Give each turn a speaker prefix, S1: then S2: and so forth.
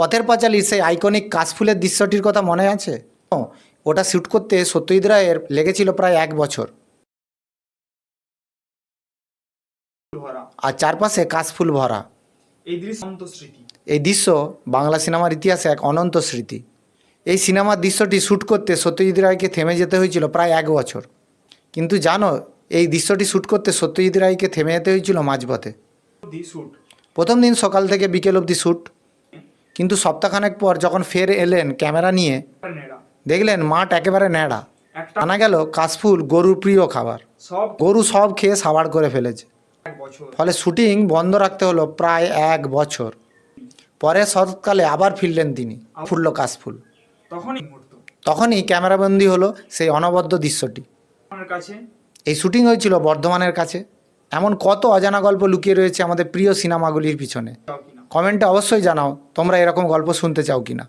S1: পথের পাঁচালীর সেই আইকনিক কাশফুলের দৃশ্যটির কথা মনে আছে? ও, ওটা শ্যুট করতে সত্যজিৎ রায়ের লেগেছিল প্রায় এক বছর। আর চারপাশে কাশফুল ভরা।
S2: এই দৃশ্য
S1: বাংলা সিনেমার ইতিহাসে এক অনন্ত স্মৃতি। এই সিনেমার দৃশ্যটি শ্যুট করতে সত্যজিৎ রায়কে থেমে যেতে হয়েছিল প্রায় এক বছর। কিন্তু জানো এই দৃশ্যটি শ্যুট করতে সত্যজিৎ রায়কে থেমে যেতে হয়েছিল মাঝপথে। প্রথম দিন সকাল থেকে বিকেল অবধি শ্যুট কিন্তু সপ্তাহখানেক পর যখন ফের এলেন ক্যামেরা নিয়ে দেখলেন মাঠ একেবারে ন্যাড়া। আনা গেল কাশফুল গরুর প্রিয় খাবার। গরু সব খেয়ে সাবাড় করে ফেলেছে। ফলে শুটিং বন্ধ রাখতে হলো প্রায় এক বছর। পরে শরৎকালে আবার ফিরলেন তিনি ফুলল কাশফুল।
S2: তখনই
S1: তখনই ক্যামেরাবন্দি হলো সেই অনবদ্য দৃশ্যটি। এই শুটিং হয়েছিল বর্ধমানের কাছে। এমন কত অজানা গল্প লুকিয়ে রয়েছে আমাদের প্রিয় সিনেমাগুলির পিছনে। কমেন্টে অবশ্যই জানাও তোমরা এরকম গল্প শুনতে চাও কিনা।